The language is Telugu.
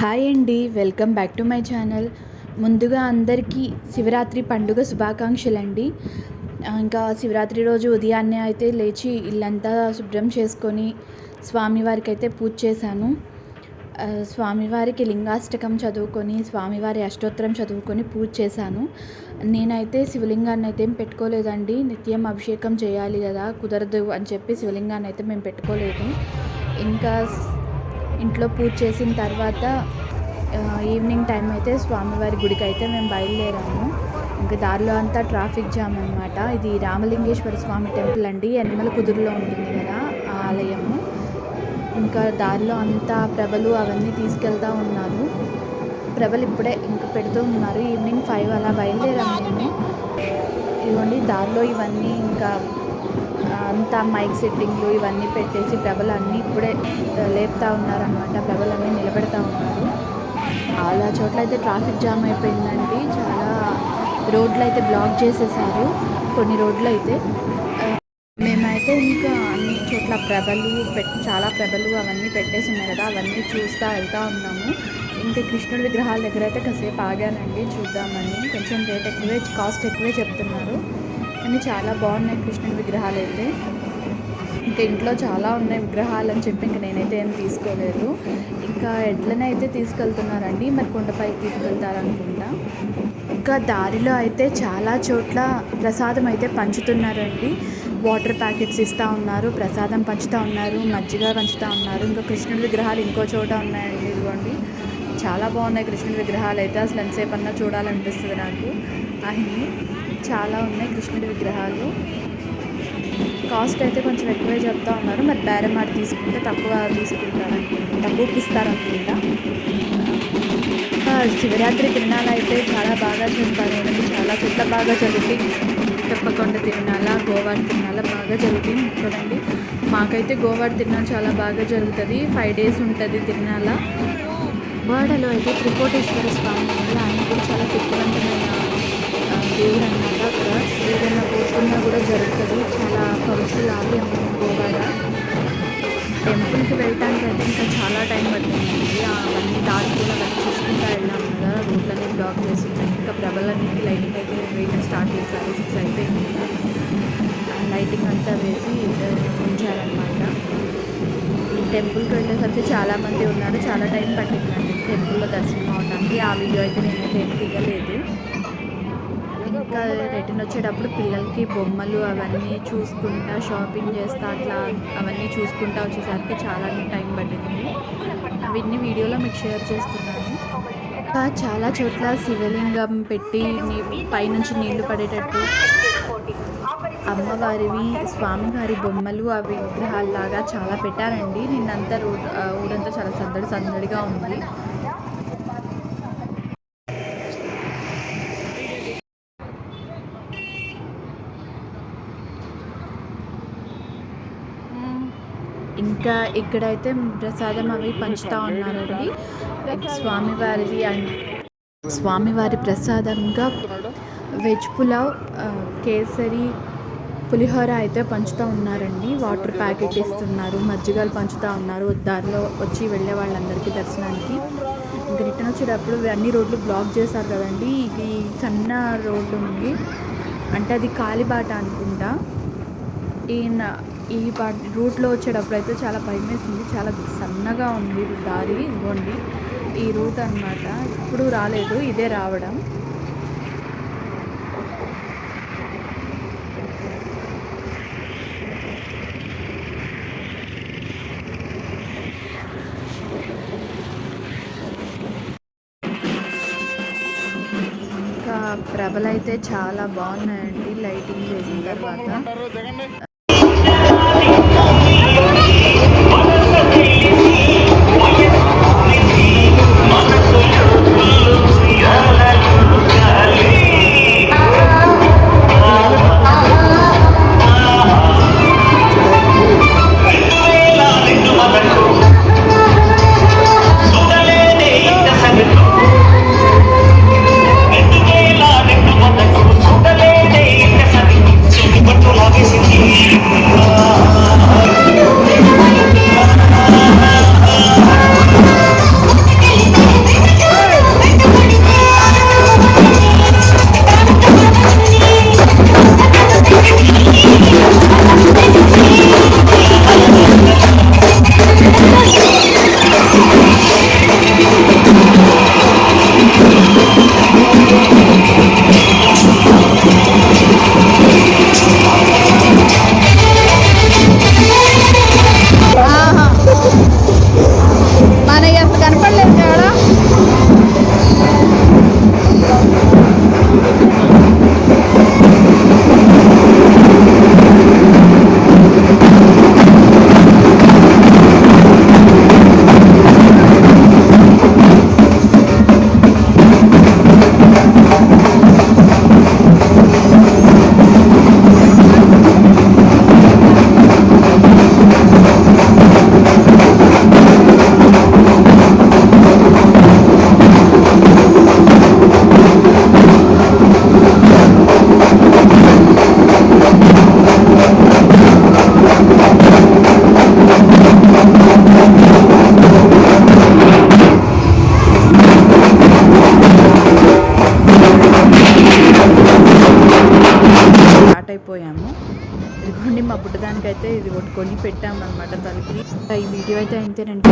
హాయ్ అండి welcome back to my channel. ముందుగా అందరికీ శివరాత్రి పండుగ శుభాకాంక్షలండి. ఇంకా శివరాత్రి రోజు ఉదయాన్నే అయితే లేచి ఇల్లంతా శుభ్రం చేసుకొని స్వామివారికి అయితే పూజ చేశాను. స్వామివారికి లింగాష్టకం చదువుకొని స్వామివారి అష్టోత్తరం చదువుకొని పూజ చేశాను. నేనైతే శివలింగాన్ని అయితే ఏం పెట్టుకోలేదండి. నిత్యం అభిషేకం చేయాలి కదా కుదరదు అని చెప్పి శివలింగాన్ని అయితే మేము పెట్టుకోలేదు. ఇంకా ఇంట్లో పూజ చేసిన తర్వాత ఈవినింగ్ టైం అయితే స్వామివారి గుడికి అయితే మేము బయలుదేరాము. ఇంకా దారిలో అంతా ట్రాఫిక్ జామ్ అనమాట ఇది రామలింగేశ్వర స్వామి టెంపుల్ అండి. యనమల కుదురులో ఉంటుంది కదా ఆ ఆలయము. ఇంకా దారిలో అంతా ప్రభలు అవన్నీ తీసుకెళ్తూ ఉన్నారు. ప్రభలు ఇప్పుడే ఇంకా పెడుతూ ఉన్నారు. ఈవినింగ్ ఫైవ్ అలా బయలుదేరాము మేము. ఇదిగోండి దారిలో ఇవన్నీ ఇంకా అంతా మైక్ సెట్టింగ్లు ఇవన్నీ పెట్టేసి ప్రభలు అన్నీ ఇప్పుడే లేపుతా ఉన్నారనమాట ప్రభలు అన్నీ నిలబెడతా ఉన్నారు. చాలా చోట్ల అయితే ట్రాఫిక్ జామ్ అయిపోయిందండి. చాలా రోడ్లు అయితే బ్లాక్ చేసేసారు. కొన్ని రోడ్లు అయితే మేమైతే ఇంకా అన్ని చోట్ల ప్రభలు పెట్ చాలా ప్రభలు అవన్నీ పెట్టేసి ఉన్నాయి కదా అవన్నీ చూస్తూ వెళ్తూ ఉన్నాము. ఇంకా కృష్ణుడి విగ్రహాల దగ్గర అయితే కాసేపు ఆగానండి. చూద్దామని కొంచెం రేట్ ఎక్కువే కాస్ట్ ఎక్కువే చెప్తున్నారు. కానీ చాలా బాగున్నాయి కృష్ణుడి విగ్రహాలు అయితే. ఇంకా ఇంట్లో చాలా ఉన్నాయి విగ్రహాలు అని చెప్పి ఇంకా నేనైతే ఏం తీసుకోలేదు. ఇంకా ఎడ్లనే అయితే తీసుకెళ్తున్నారండి. మరి కొండపైకి తీసుకెళ్తారనుకుంటా. ఇంకా దారిలో అయితే చాలా చోట్ల ప్రసాదం అయితే పంచుతున్నారండి. వాటర్ ప్యాకెట్స్ ఇస్తూ ఉన్నారు ప్రసాదం పంచుతూ ఉన్నారు మజ్జిగ పంచుతూ ఉన్నారు. ఇంకా కృష్ణుడి విగ్రహాలు ఇంకో చోట ఉన్నాయండి ఇదిగోండి. చాలా బాగున్నాయి కృష్ణుడి విగ్రహాలు అయితే. అసలు ఎంతసేపు అన్నా చూడాలనిపిస్తుంది నాకు. ఆయన్ని చాలా ఉన్నాయి కృష్ణుడి విగ్రహాలు. కాస్ట్ అయితే కొంచెం ఎక్కువే చెప్తా ఉన్నారు. మరి బేరం మాట తీసుకుంటే తక్కువ తీసుకుంటారు? తక్కువకి ఇస్తారనుకుంటా. శివరాత్రి తిరునాళ్ళు అయితే చాలా బాగా చేస్తారు. కదండి చాలా చెట్ల బాగా జరుగుతాయి. తప్పకుండా తిరునాళ్ళ గోవాడ తిరునాళ్ళ బాగా జరుగుతాయి. కదండి? మాకైతే గోవాడ తిరునాళ్ళు చాలా బాగా జరుగుతుంది. ఫైవ్ డేస్ ఉంటుంది తిరునాళ్ళ గోవాడలో అయితే త్రికోటేశ్వర స్వామి వల్ల ఆయన కూడా చాలా శక్తివంతమైన దేవుడు అనమాట అక్కడ. ఏదైనా కోరుకున్నా కూడా జరుగుతుంది. చాలా పవర్ఫుల్ అమ్మ గోవాడ టెంపుల్కి వెళ్ళటానికి అయితే ఇంకా చాలా టైం పడుతుంది అవన్నీ దారి కూడా వెళ్ళి చూసుకుంటూ వెళ్ళాము కదా. రోడ్లన్నీ బ్లాక్ చేస్తున్నాయి ఇంకా ప్రభలన్నింటి లైటింగ్ అయితే వేయడం స్టార్ట్ చేశారు. సిక్స్ అయిపోయింది లైటింగ్ అంతా వేసి ఉంచారనమాట. ఈ టెంపుల్కి వెళ్ళేసరికి చాలామంది ఉన్నారు. చాలా టైం పట్టిందండి టెంపుల్లో దర్శనం అవడానికి. ఆ వీడియో అయితే నేనైతే ఏం తీయలేదు. ఇంకా రిటర్న్ వచ్చేటప్పుడు పిల్లలకి బొమ్మలు అవన్నీ చూసుకుంటా షాపింగ్ చేస్తా అట్లా అవన్నీ చూసుకుంటా వచ్చేసరికి చాలా టైం పట్టింది. అవన్నీ వీడియోలో మీకు షేర్ చేస్తున్నాను. ఇంకా చాలా చోట్ల శివలింగం పెట్టి పైనుంచి నీళ్ళు పడేటట్టు అమ్మవారివి స్వామివారి బొమ్మలు అవి విగ్రహాల్లాగా చాలా పెట్టారండి. నిన్నంతా రోడ్ ఊరంతా చాలా సందడి సందడిగా ఉంది. ఇంకా ఇక్కడైతే ప్రసాదం అవి పంచుతూ ఉన్నారండి. స్వామివారిది అండ్ స్వామివారి ప్రసాదంగా వెజ్ పులావ్ కేసరి పులిహోర అయితే పంచుతూ ఉన్నారండి. వాటర్ ప్యాకెట్ ఇస్తున్నారు మజ్జిగలు పంచుతూ ఉన్నారు. దారిలో వచ్చి వెళ్ళే వాళ్ళందరికీ దర్శనానికి. ఇంకా రిటర్న్ వచ్చేటప్పుడు అన్ని రోడ్లు బ్లాక్ చేశారు కదండి. ఇది సన్న రోడ్డు ఉంది. అంటే అది కాలిబాట అనుకుంటా. ఈయన ఈ రూట్లో వచ్చేటప్పుడు అయితే చాలా భయం వేసింది చాలా సన్నగా ఉంది దారి. ఇదిగోండి. ఈ రూట్ అన్నమాట. ఇప్పుడు రాలేదు. ఇదే రావడం. ఇంకా ప్రభలైతే చాలా బాగున్నాయండి లైటింగ్ వేసిన తర్వాత. మర్చిపోయాము ఇదిగోండి మా పుట్టడానికైతే ఇది కొట్టుకొని కొని పెట్టామన్నమాట తలుపు ఈ వీడియో అయితే అంతేనండి